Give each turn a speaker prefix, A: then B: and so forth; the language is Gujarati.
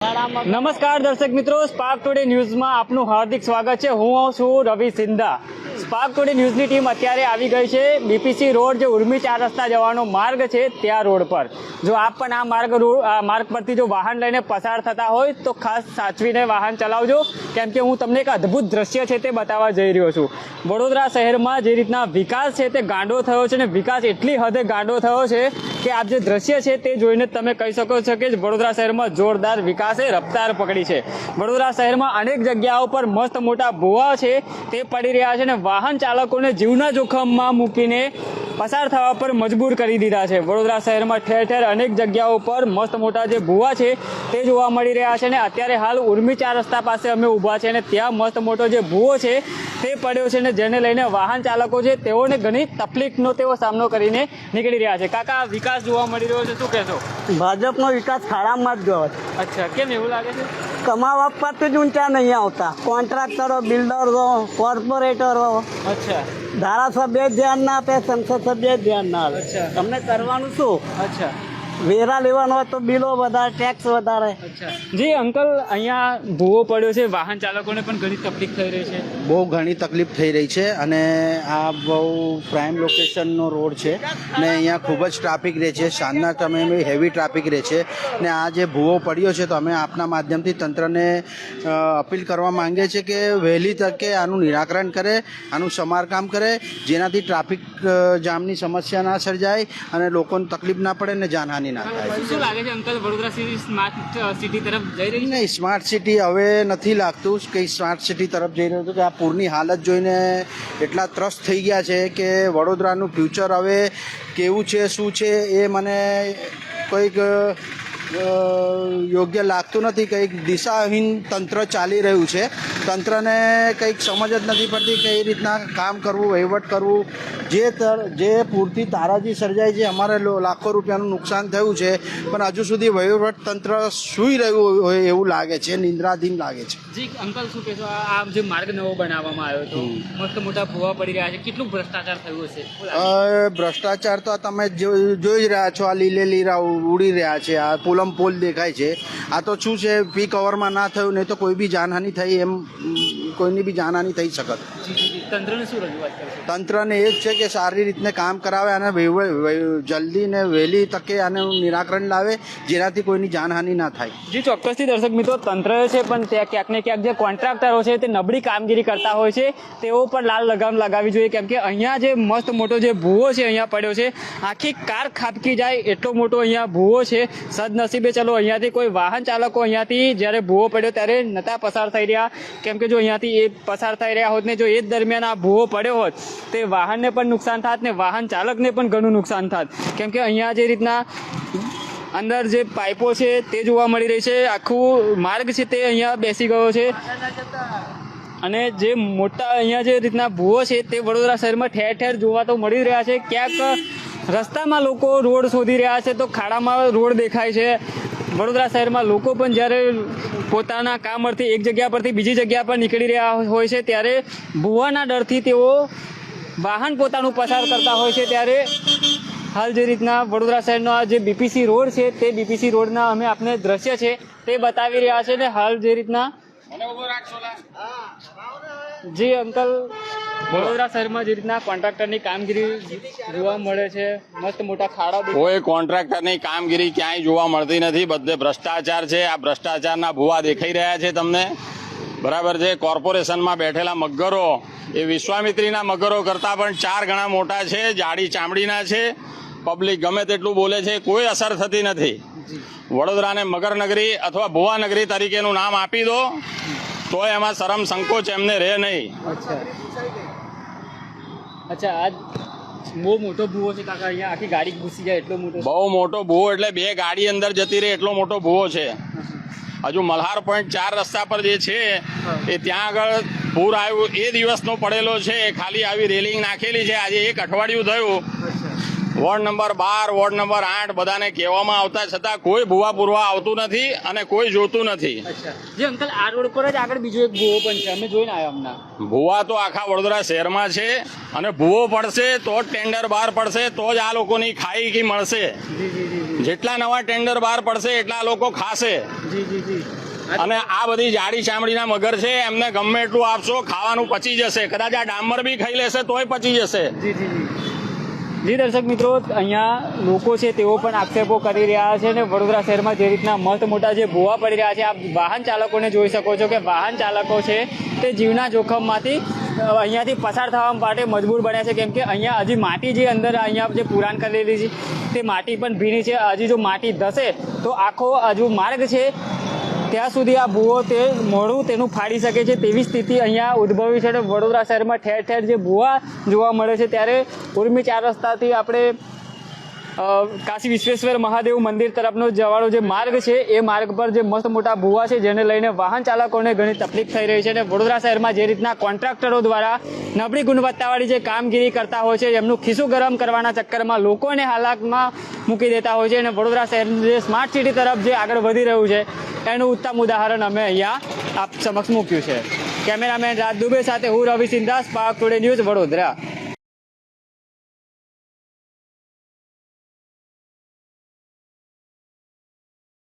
A: નમસ્કાર દર્શક મિત્રો સ્પાર્ક ટુડે ન્યૂઝમાં આપનું હાર્દિક સ્વાગત છે. હું છું રવિ સિંધા. સ્પાર્ક ટુડે ન્યૂઝની ટીમ અત્યારે આવી ગઈ છે. બીપીસી રોડ જે ઉર્મી ચાર રસ્તા જવાનો માર્ગ છે, ત્યાં રોડ પર. જો આપ પણ આ માર્ગ આ માર્ગ પરથી જો વાહન લઈને પસાર થતા હોય, તો ખાસ સાચવીને વાહન ચલાવજો. કેમ કે હું તમને એક અદ્ભુત દ્રશ્ય છે તે બતાવવા જઈ રહ્યો છું. વડોદરા શહેરમાં જે રીતના વિકાસ છે તે ગાંડો થયો છે અને વિકાસ એટલી હદે ગાંડો થયો છે કે આપ જે દ્રશ્ય છે તે જોઈને તમે કહી શકો છો કે વડોદરા શહેરમાં જોરદાર વિકાસે રફતાર પકડી છે. વડોદરા શહેરમાં અનેક જગ્યાઓ પર મસ્ત મોટા ભૂવા છે, તે પડી રહ્યા છે અને વાહન ચાલકોને જીવના જોખમમાં મૂકીને પસાર થવા પર મજબૂર કરી દીધા છે. વડોદરા શહેરમાં ઠેર ઠેર અનેક જગ્યાઓ પર મસ્ત મોટા જે ભૂવા છે તે જોવા મળી રહ્યા છે ને અત્યારે હાલ ઉર્મી ચાર રસ્તા પાસે અમે ઊભા છે અને ત્યાં મસ્ત મોટો જે ભૂવો છે તે પડ્યો છે ને જેને લઈને વાહન ચાલકો છે તેઓને ઘણી તકલીફનો તેઓ સામનો કરીને નીકળી રહ્યા છે. કાકા વિકાસ જોવા મળી રહ્યો છે શું કહેશો?
B: ભાજપનો વિકાસ ખાડામાં જ ગયો
A: અચ્છા કેમ એવું લાગે છે?
B: કમાવા પરથી જ ઊંચા નહીં આવતા. કોન્ટ્રાક્ટરો બિલ્ડરો કોર્પોરેટરો
A: અચ્છા.
B: ધારાસભ્ય ધ્યાન ના આપે સંસદ સભ્ય ધ્યાન ના આપે.
A: અચ્છા.
B: તમને કરવાનું શું?
A: અચ્છા.
B: વેરા લેવાનો હોય તો બિલો વધારે ટેક્સ વધારે.
A: જી અંકલ અહીંયા ભૂવો પડ્યો છે વાહન ચાલકોને પણ ઘણી તકલીફ થઈ રહી છે.
C: બહુ ઘણી તકલીફ થઈ રહી છે અને આ બહુ પ્રાઇમ લોકેશનનો રોડ છે ને અહીંયા ખૂબ જ ટ્રાફિક રહે છે. સાંજના સમયે હેવી ટ્રાફિક રહે છે. ને આ જે ભૂવો પડ્યો છે તો અમે આપના માધ્યમથી તંત્રને અપીલ કરવા માંગીએ છીએ કે વહેલી તકે આનું નિરાકરણ કરે આનું સમારકામ કરે જેનાથી ટ્રાફિક જામની સમસ્યા ના સર્જાય અને લોકોને તકલીફ ના પડે ને જાનહાનિ ના થાય
A: શું લાગે છે uncle Vadodara city smart city તરફ જઈ રહી
C: નહીં સ્માર્ટ સિટી હવે નથી લાગતું. કે સ્માર્ટ સિટી તરફ જઈ રહ્યું હતું કે આ પૂરની હાલત જોઈને એટલા ત્રસ્ત થઈ ગયા છે કે વડોદરાનું ફ્યુચર હવે કેવું છે શું છે એ મને કોઈક યોગ્ય લાગતું નથી. કંઈક દિશાહીન તંત્ર ચાલી રહ્યું છે. તંત્રને કંઈક સમજ જ નથી પડતી કઈ રીતના કામ કરવું વહીવટ કરવું. જે જે પૂરતી તારાજી સર્જાય છે અમારે લાખો રૂપિયાનું નુકસાન થયું છે પણ હજુ સુધી વહીવટ તંત્ર સૂઈ રહ્યું હોય એવું લાગે છે નિંદ્રાધીન લાગે છે.
A: જી અંકલ શું કહેશો? આ જે માર્ગ નવો બનાવવામાં આવ્યો હતો મસ્ત મોટા ભૂવા પડી રહ્યા છે. કેટલું ભ્રષ્ટાચાર થયું હશે?
C: ભ્રષ્ટાચાર તો તમે જોઈ જ રહ્યા છો આ લીલે લીરા ઉડી રહ્યા છે આ પોલમ પોલ દેખાય છે. આ તો શું છે પીક અવરમાં ના થયું નહીં તો કોઈ બી જાનહાનિ થઈ એમ કોઈની બી જાનહાનિ થઈ શકત.
A: જી જી જી તંત્રને
C: એ જ છે કે સારી રીતને કામ કરાવે અને જલ્દી ને વહેલી તકે આને નિરાકરણ લાવે જેનાથી કોઈની જાનહાનિ ના થાય.
A: જી ચોક્કસથી દર્શક મિત્રો તંત્ર છે પણ ત્યાં ક્યાંક ને ક્યાંક જે કોન્ટ્રાક્ટરો છે તે નબળી કામગીરી કરતા હોય છે તેઓ પર લાલ લગામ લગાવી જોઈએ કેમ કે અહીંયા જે મસ્ત મોટો જે ભૂવો છે અહીંયા પડ્યો છે આખી કાર ખાબકી જાય એટલો મોટો અહીંયા ભૂવો છે સદનસીબે ચલો અહીંયાથી કોઈ વાહન ચાલકો અહીંયાથી જ્યારે ભૂવો પડ્યો ત્યારે નતા પસાર થઈ રહ્યા. કેમ કે જો અહીંયાથી એ પસાર થઈ રહ્યા હોત ને જો એ જ દરમિયાન આ ભૂવો પડ્યો હોત, તે વાહનને પણ નુકસાન થાત ને વાહન ચાલકને પણ ઘણું નુકસાન થાત. કેમ કે અહીંયા જે રીતના અંદર જે પાઇપો છે તે જોવા મળી રહી છે. આખું માર્ગ છે તે અહીંયા બેસી ગયો છે. અને જે મોટા અહીંયા જે રીતના ભૂવો છે તે વડોદરા શહેરમાં ઠેર ઠેર જોવા તો મળી રહ્યા છે. ક્યાંક રસ્તામાં લોકો રોડ શોધી રહ્યા છે તો ખાડામાં રોડ દેખાય છે. વડોદરા શહેરમાં લોકો પણ જ્યારે પોતાના કામ અર્થે એક જગ્યા પરથી બીજી જગ્યા પર નીકળી રહ્યા હોય છે ત્યારે ભૂવાના ડરથી તેઓ વાહન પોતાનું પસાર કરતા હોય છે ત્યારે હાલ જે રીતના વડોદરા શહેરનો આ જે બીપીસી રોડ છે તે બીપીસી રોડના અમે આપને દ્રશ્ય છે તે બતાવી રહ્યા છે ને હાલ જે રીતના જી અંકલ વડોદરા શહેરમાં જે રીતના કોન્ટ્રાક્ટરની કામગીરી જોવા મળે છે, મસ્ત મોટા ખાડા
D: કોઈ કોન્ટ્રાક્ટરની કામગીરી ક્યાંય જોવા મળતી નથી. બધે ભ્રષ્ટાચાર છે. આ ભ્રષ્ટાચારના ભૂવા દેખાઈ રહ્યા છે તમને. બરાબર છે? કોર્પોરેશનમાં બેઠેલા મગરો, એ વિશ્વામિત્રીના મગરો કરતાં પણ ચાર ગણા મોટા છે, જાડી ચામડીના છે. પબ્લિક ગમે તેટલું બોલે છે, કોઈ અસર થતી નથી. વડોદરાને મગરનગરી અથવા ભુવાનગરી તરીકેનું નામ આપી દો તો એમાં શરમ સંકોચ એમને રહે નહીં.
A: અચ્છા આજ બહુ મોટો ભૂવો છે કાકા, અહીંયા આખી ગાડી ઘૂસી જાય એટલો મોટો
D: બહુ મોટો ભૂવો, એટલે બે ગાડી અંદર જતી રહે એટલો મોટો ભૂવો છે. હજુ મલ્હાર પોઈન્ટ ચાર રસ્તા પર જે છે, એ ત્યાં આગળ પૂર આવ્યું. એ દિવસનો પડેલો છે ખાલી આવી રેલિંગ નાખેલી છે. આજે એક અઠવાડિયું થયું વોર્ડ નંબર બાર વોર્ડ નંબર આઠ બધાને કહેવામાં આવતા છતાં કોઈ ભૂવા પૂરવા આવતું નથી અને કોઈ જોતું નથી.
A: જે અંકલ આ રોડ પર જ આગળ બીજો એક ભૂવો પણ છે. અમે જોઈને આવ્યા હમણાં.
D: ભૂવા તો આખા વડોદરા શહેરમાં છે અને ભૂવો પડશે તો જ ટેન્ડર બહાર પડશે તો જ આ લોકોની ખાઈ કી મળશે. જેટલા નવા ટેન્ડર બહાર પડશે એટલા લોકો ખાશે. અને આ બધી જાડી ચામડીના મગર છે એમને ગમે એટલું આપશો ખાવાનું પચી જશે. કદાચ આ ડામર બી ખાઈ લેશે તોય પચી જશે.
A: જી દર્શક મિત્રો, અહીંયા લોકો છે તેઓ પણ આક્ષેપો કરી રહ્યા છે અને વડોદરા શહેરમાં જે રીતના મત મોટા જે ભૂવા પડી રહ્યા છે, આપ વાહન ચાલકોને જોઈ શકો છો કે વાહન ચાલકો છે તે જીવના જોખમમાંથી અહીંયાથી પસાર થવા માટે મજબૂર બન્યા છે. કેમ કે અહીંયા હજી માટી જે અંદર અહીંયા જે પુરાણ કરેલી છે, તે માટી પણ ભીની છે. હજી જો માટી ધસે તો આખો હજુ માર્ગ છે ત્યાં સુધી આ ભૂવો તે મોડું તેનું ફાડી શકે છે તેવી સ્થિતિ અહીંયા ઉદ્ભવી છે વડોદરા શહેરમાં ઠેર ઠેર જે ભૂવા જોવા મળે છે ત્યારે ઉર્મી ચાર રસ્તાથી આપણે કાશી વિશ્વેશ્વર મહાદેવ મંદિર તરફનો જવાનો જે માર્ગ છે, એ માર્ગ પર જે મસ્ત મોટા ભૂવા છે, જેને લઈને વાહન ચાલકોને ઘણી તકલીફ થઈ રહી છે અને વડોદરા શહેરમાં જે રીતના કોન્ટ્રાક્ટરો દ્વારા નબળી ગુણવત્તાવાળી જે કામગીરી કરતા હોય છે, એમનું ખિસ્સું ગરમ કરવાના ચક્કરમાં લોકોને હાલાકમાં મૂકી દેતા હોય છે અને વડોદરા શહેરની જે સ્માર્ટ સિટી તરફ જે આગળ વધી રહ્યું છે, એનું ઉત્તમ ઉદાહરણ અમે અહીંયા આપ સમક્ષ મૂક્યું છે. કેમેરામેન રાજ દુબે સાથે હું રવિ સિંધાસ પાક ટુડે ન્યૂઝ વડોદરા.